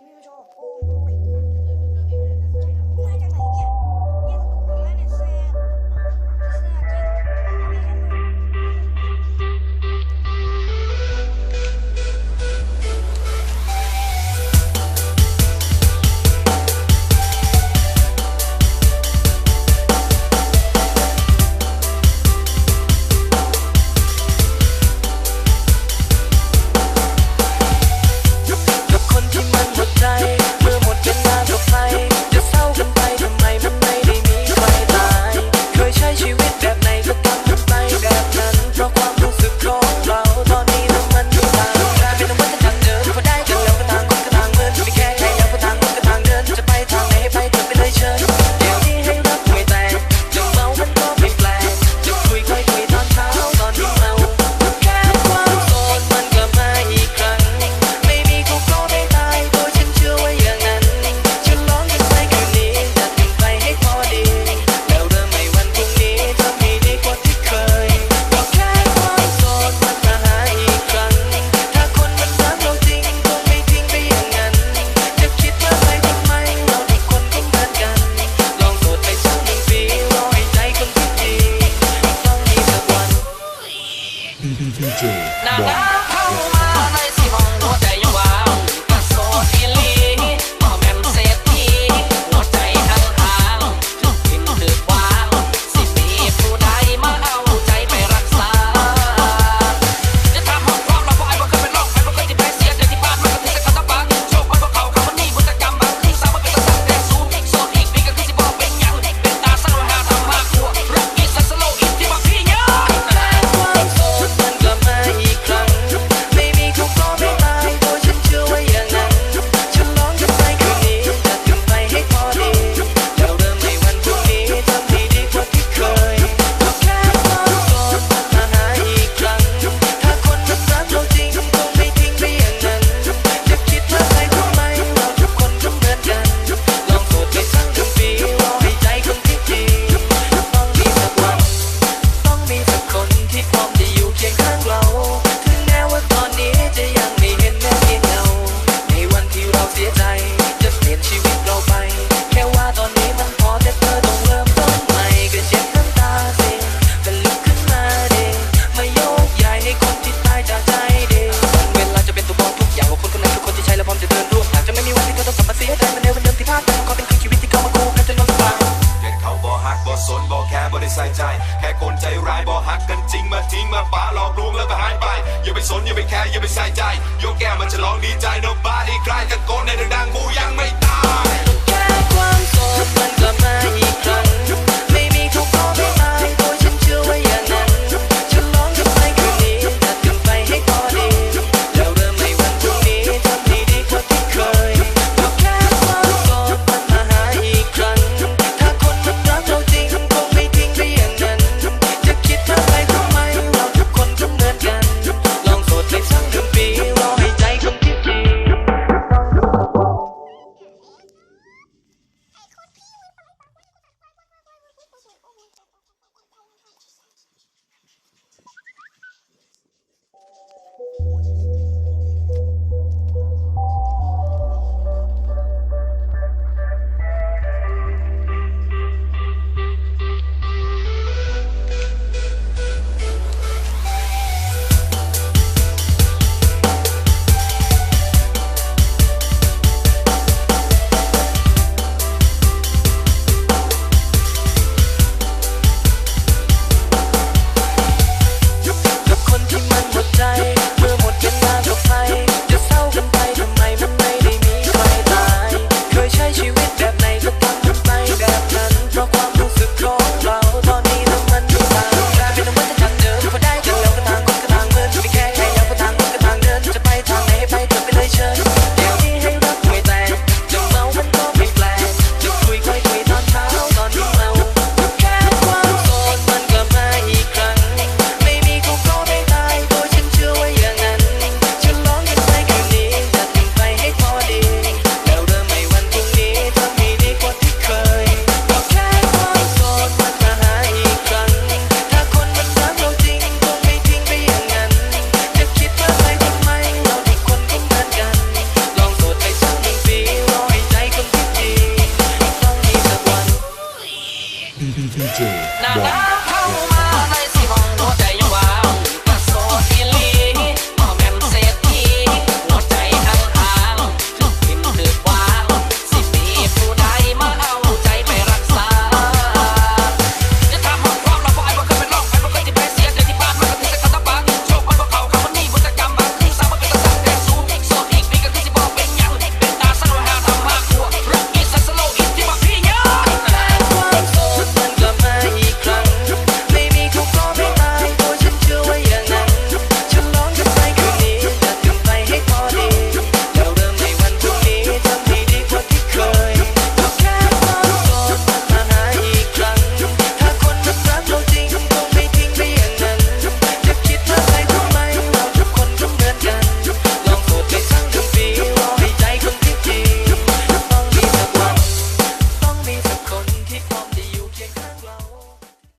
你们有 นบอกแค่บ่ได้ใส่ใจ แค่คนใจร้ายบอกหักกันจริงมาทิ้งมาป้าหลอกลวงแล้วก็หายไป อย่าไปสนอย่าไปแค่อย่าไปใส่ใจ ยกแก้วมันฉลองดีใจ nobody ใครตะโกนในดังๆกูยังไม่ตาย